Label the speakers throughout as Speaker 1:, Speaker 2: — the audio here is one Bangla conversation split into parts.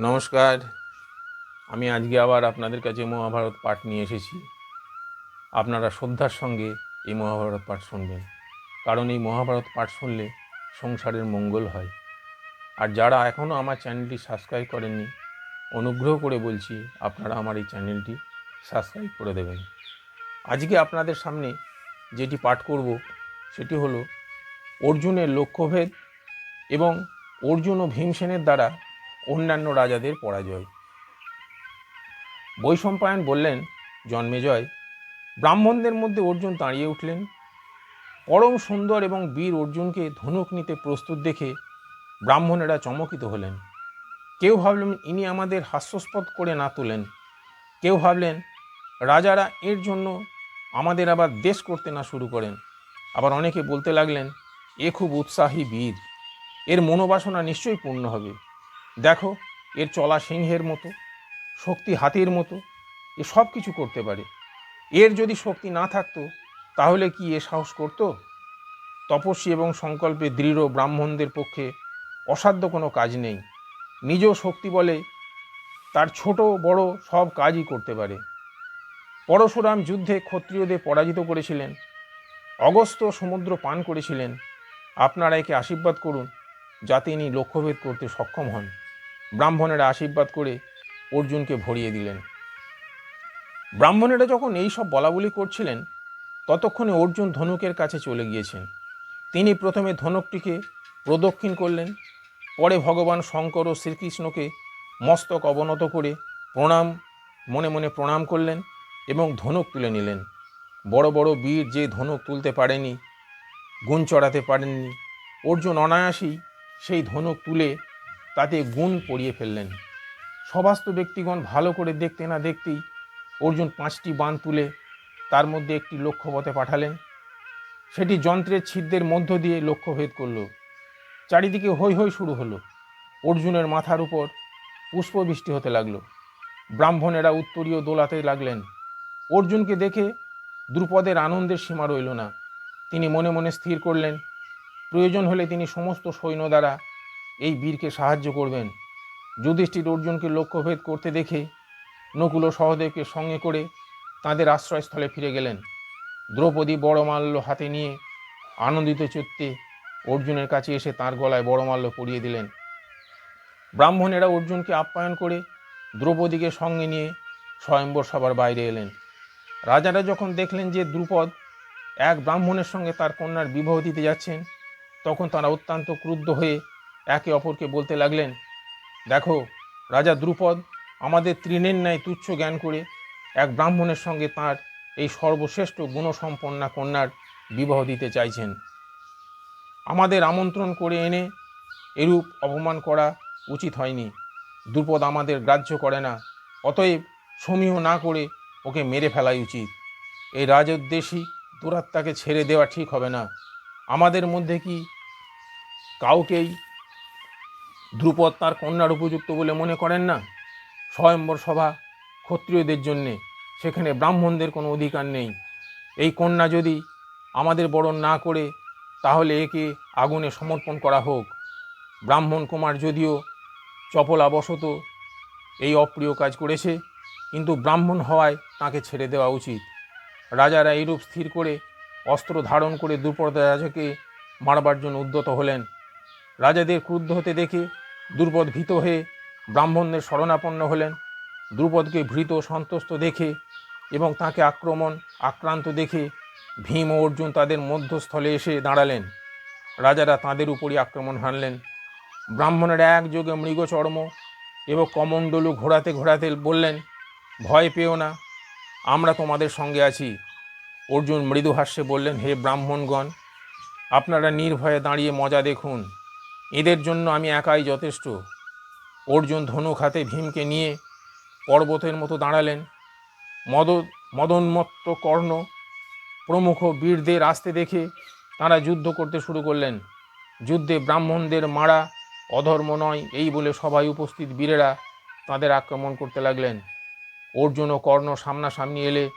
Speaker 1: নমস্কার। আমি আজকে আবার আপনাদের কাছে মহাভারত পাঠ নিয়ে এসেছি। আপনারা শ্রদ্ধার সঙ্গে এই মহাভারত পাঠ শুনবেন। কারণ এই মহাভারত পাঠ শুনলে সংসারের মঙ্গল হয়। আর যারা এখনও আমার চ্যানেলটি সাবস্ক্রাইব করেননি, অনুগ্রহ করে বলছি আপনারা আমার এই চ্যানেলটি সাবস্ক্রাইব করে দেবেন। আজকে আপনাদের সামনে যেটি পাঠ করব, সেটি হলো অর্জুনের লক্ষ্যভেদ এবং অর্জুন ও ভীমসেনের দ্বারা অন্যান্য রাজাদের পরাজয়। বৈশম্পায়ন বললেন জন্মেজয় ব্রাহ্মণদের মধ্যে অর্জুন দাঁড়িয়ে উঠলেন। পরম সুন্দর এবং বীর অর্জুনকে ধনুক নিতে প্রস্তুত দেখে ব্রাহ্মণেরা চমকিত হলেন। কেউ ভাবলেন, ইনি আমাদের হাস্যস্পদ করে না তোলেন। কেউ ভাবলেন, রাজারা এর জন্য আমাদের আবার দেশ করতে না শুরু করেন। আবার অনেকে বলতে লাগলেন, এ খুব উৎসাহী বীর। এর মনোবাসনা নিশ্চয়ই পূর্ণ হবে। দেখো, এর চলা সিংহের মতো, শক্তি হাতির মতো, এ সব কিছু করতে পারে। এর যদি শক্তি না থাকতো, তাহলে কি এ সাহস করত? তপস্বী এবং সংকল্পে দৃঢ় ব্রাহ্মণদের পক্ষে অসাধ্য কোনো কাজ নেই। নিজ শক্তি বলে তার ছোট, বড় সব কাজই করতে পারে। পরশুরাম যুদ্ধে ক্ষত্রিয়দের পরাজিত করেছিলেন। অগস্ত সমুদ্র পান করেছিলেন। আপনারা একে আশীর্বাদ করুন, যাতে ইনি লক্ষ্যভেদ করতে সক্ষম হন। ব্রাহ্মণেরা আশীর্বাদ করে অর্জুনকে ভরিয়ে দিলেন। ব্রাহ্মণেরা যখন এই সব বলাবলি করছিলেন, ততক্ষণে অর্জুন ধনুকের কাছে চলে গিয়েছেন। তিনি প্রথমে ধনুকটিকে প্রদক্ষিণ করলেন, পরে ভগবান শঙ্কর ও শ্রীকৃষ্ণকে মস্তক অবনত করে প্রণাম, মনে মনে প্রণাম করলেন এবং ধনুক তুলে নিলেন। বড় বড় বীর যে ধনুক তুলতে পারেনি, গুণ চড়াতে পারেননি, অর্জুন অনায়াসেই সেই ধনুক তুলে তাতে গুণ পড়িয়ে ফেললেন। সবাস্ত ব্যক্তিগণ ভালো করে দেখতে না দেখতেই অর্জুন পাঁচটি বান তুলে তার মধ্যে একটি লক্ষ্যপথে পাঠালেন। সেটি যন্ত্রের ছিদ্রের মধ্য দিয়ে লক্ষ্যভেদ করল। চারিদিকে হৈ হৈ শুরু হলো। অর্জুনের মাথার উপর পুষ্পবৃষ্টি হতে লাগল। ব্রাহ্মণেরা উত্তরীয় দোলাতে লাগলেন। অর্জুনকে দেখে দ্রুপদের আনন্দের সীমা রইল না। তিনি মনে মনে স্থির করলেন। প্রয়োজন হলে তিনি সমস্ত সৈন্য দ্বারা বীরকে সাহায্য করবেন। যুধিষ্ঠির অর্জুনকে লক্ষ্যভেদ করতে দেখে নকুল ও সহদেবকে সঙ্গে করে তাঁদের আশ্রয়স্থলে ফিরে গেলেন। দ্রৌপদী বড়মাল্য হাতে নিয়ে আনন্দিত চিত্তে অর্জুনের কাছে এসে তার গলায় বড়মাল্য পরিয়ে দিলেন। ব্রাহ্মণেরা অর্জুনকে আপ্যায়ন করে দ্রৌপদীকে সঙ্গে নিয়ে স্বয়ম্বর সবার বাইরে এলেন। রাজারা যখন দেখলেন যে দ্রুপদ এক ব্রাহ্মণের সঙ্গে তার কন্যার বিবাহ দিতে যাচ্ছেন, তখন তারা অত্যন্ত ক্রুদ্ধ হয়ে একে অপরকে বলতে লাগলেন, দেখো, রাজা দ্রুপদ আমাদের তৃণের ন্যায় তুচ্ছ জ্ঞান করে এক ব্রাহ্মণের সঙ্গে তার এই সর্বশ্রেষ্ঠ গুণসম্পন্না কন্যার বিবাহ দিতে চাইছেন। আমাদের আমন্ত্রণ করে এনে এরূপ অপমান করা উচিত হয়নি। দ্রুপদ আমাদের গ্রাহ্য করে না, অতএব সমীহ না করে ওকে মেরে ফেলাই উচিত। এই রাজোদ্দেশী দুরাত্মাকে ছেড়ে দেওয়া ঠিক হবে না। আমাদের মধ্যে কি কাউকেই ধ্রুপদ তার কন্যার উপযুক্ত বলে মনে করেন না? স্বয়ম্বর সভা ক্ষত্রিয়দের জন্যে সেখানে ব্রাহ্মণদের কোনো অধিকার নেই। এই কন্যা যদি আমাদের বরণ না করে, তাহলে একে আগুনে সমর্পণ করা হোক। ব্রাহ্মণ কুমার যদিও চপলাবশত এই অপ্রিয় কাজ করেছে, কিন্তু ব্রাহ্মণ হওয়ায় তাকে ছেড়ে দেওয়া উচিত। রাজারা এইরূপ স্থির করে অস্ত্র ধারণ করে দ্রুপদ রাজাকে মারবার জন্য উদ্যত হলেন। রাজাদের ক্রুদ্ধ হতে দেখে দ্রুপদ ভীত হয়ে ব্রাহ্মণদের শরণাপন্ন হলেন। দ্রুপদকে ভীত সন্তুষ্ট দেখে এবং তাকে আক্রমণ আক্রান্ত দেখে ভীম ও অর্জুন তাদের মধ্যস্থলে এসে দাঁড়ালেন। রাজারা তাদের উপরই আক্রমণ হানলেন। ব্রাহ্মণেরা একযোগে মৃগচর্ম এবং কমণ্ডলু ঘোরাতে ঘোরাতে বললেন, ভয় পেও না, আমরা তোমাদের সঙ্গে আছি। অর্জুন মৃদু হাস্যে বললেন, হে ব্রাহ্মণগণ, আপনারা নির্ভয়ে দাঁড়িয়ে মজা দেখুন। এদের জন্য আমি একাই যথেষ্ট। অর্জুন ধনুক হাতে ভীমকে নিয়ে পর্বতের মতো দাঁড়ালেন। মদ, মদন্মত্ত কর্ণ প্রমুখ বীরদের আসতে দেখে তারা যুদ্ধ করতে শুরু করলেন। যুদ্ধে ব্রাহ্মণদের মারা অধর্ম নয়, এই বলে সবাই উপস্থিত বীরেরা তাদের আক্রমণ করতে লাগলেন। অর্জুন ও কর্ণ সামনাসামনি এলে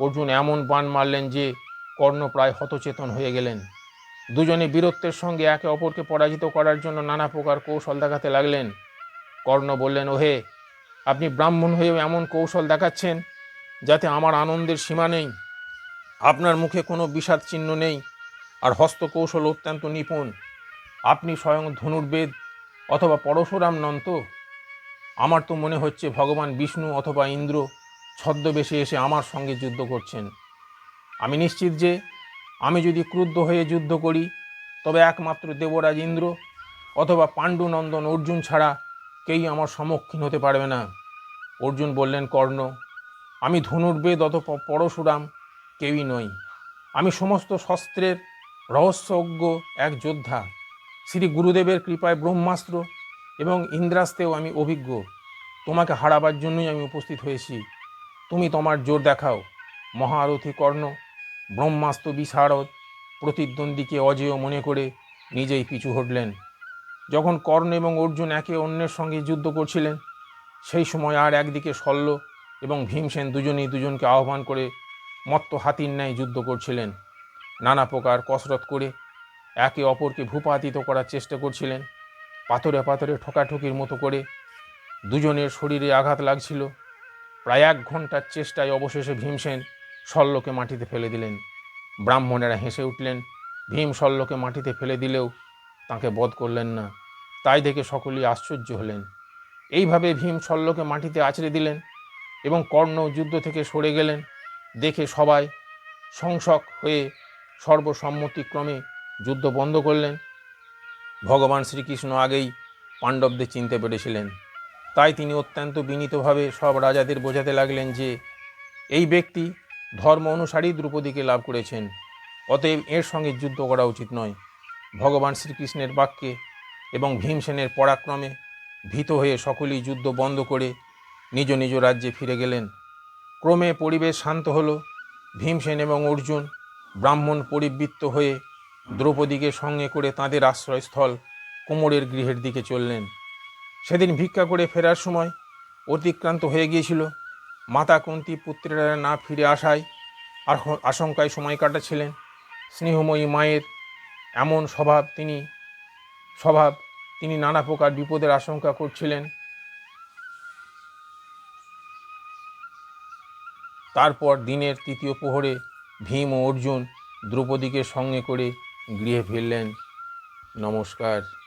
Speaker 1: অর্জুন এমন বাণ মারলেন যে কর্ণ প্রায় হতচেতন হয়ে গেলেন। দুজনে বীরত্বের সঙ্গে একে অপরকে পরাজিত করার জন্য নানা প্রকার কৌশল দেখাতে লাগলেন। কর্ণ বললেন, ওহে, আপনি ব্রাহ্মণ হয়েও এমন কৌশল দেখাচ্ছেন যাতে আমার আনন্দের সীমা নেই। আপনার মুখে কোনো বিষাদ চিহ্ন নেই আর হস্তকৌশল অত্যন্ত নিপুণ। আপনি স্বয়ং ধনুর্বেদ অথবা পরশুরাম নন তো? আমার তো মনে হচ্ছে ভগবান বিষ্ণু অথবা ইন্দ্র ছদ্মবেশে এসে আমার সঙ্গে যুদ্ধ করছেন। আমি নিশ্চিত যে আমি যদি ক্রুদ্ধ হয়ে যুদ্ধ করি, তবে একমাত্র দেবরাজ ইন্দ্র অথবা পাণ্ডুনন্দন অর্জুন ছাড়া কেউই আমার সম্মুখীন হতে পারবে না। অর্জুন বললেন, কর্ণ, আমি ধনুর্বেদ অথবা পরশুরাম কেউই নই। আমি সমস্ত শস্ত্রের রহস্যজ্ঞ এক যোদ্ধা। শ্রী গুরুদেবের কৃপায় ব্রহ্মাস্ত্র এবং ইন্দ্রাস্ত্রেও আমি অভিজ্ঞ। তোমাকে হারাবার জন্যই আমি উপস্থিত হয়েছি। তুমি তোমার জোর দেখাও। মহারথী কর্ণ ব্রহ্মাস্ত্র বিশারদ প্রতিদ্বন্দ্বীকে অজেয় মনে করে নিজেই পিছু হটলেন। যখন কর্ণ এবং অর্জুন একে অন্যের সঙ্গে যুদ্ধ করছিলেন, সেই সময় আর একদিকে শল্য এবং ভীমসেন দুজনেই দুজনকে আহ্বান করে মত্ত হাতির ন্যায় যুদ্ধ করছিলেন। নানা প্রকার কসরত করে একে অপরকে ভূপাতিত করার চেষ্টা করছিলেন। পাথরে পাথরে ঠোকাঠুকির মতো করে দুজনের শরীরে আঘাত লাগছিল। প্রায় এক ঘণ্টার চেষ্টায় অবশেষে ভীমসেন শল্যকে মাটিতে ফেলে দিলেন। ব্রাহ্মণেরা হেসে উঠলেন, ভীম শল্যকে মাটিতে ফেলে দিলেও তাকে বধ করলেন না। তাই দেখে সকলেই আশ্চর্য হলেন। এইভাবে ভীম শল্যকে মাটিতে আছড়ে দিলেন এবং কর্ণ যুদ্ধ থেকে সরে গেলেন। দেখে সবাই সংসক হয়ে সর্বসম্মতিক্রমে যুদ্ধ বন্ধ করলেন। ভগবান শ্রীকৃষ্ণ আগেই পাণ্ডবদের চিনতে পেরেছিলেন। তাই তিনি অত্যন্ত বিনীতভাবে সব রাজাদের বোঝাতে লাগলেন যে, এই ব্যক্তি ধর্ম অনুসারী দ্রৌপদীকে লাভ করেছেন। অতএব এর সঙ্গে যুদ্ধ করা উচিত নয়। ভগবান শ্রীকৃষ্ণের বাক্যে এবং ভীমসেনের পরাক্রমে ভীত হয়ে সকলেই যুদ্ধ বন্ধ করে নিজ নিজ রাজ্যে ফিরে গেলেন। ক্রমে পরিবেশ শান্ত হল। ভীমসেন এবং অর্জুন ব্রাহ্মণ পরিবৃত্ত হয়ে দ্রৌপদীকে সঙ্গে করে তাঁদের আশ্রয়স্থল কোমরের গৃহের দিকে চললেন। সেদিন ভিক্ষা করে ফেরার সময় অতিক্রান্ত হয়ে গিয়েছিল। মাতা কুন্তি পুত্রেরা না ফিরে আসায় আর আশঙ্কায় সময় কাটাচ্ছিলেন। স্নেহময়ী মায়ের এমন স্বভাব তিনি স্বভাব তিনি নানা প্রকার বিপদের আশঙ্কা করছিলেন। তারপর দিনের তৃতীয় প্রহরে ভীম ও অর্জুন দ্রৌপদীকে সঙ্গে করে গৃহে ফিরলেন। নমস্কার।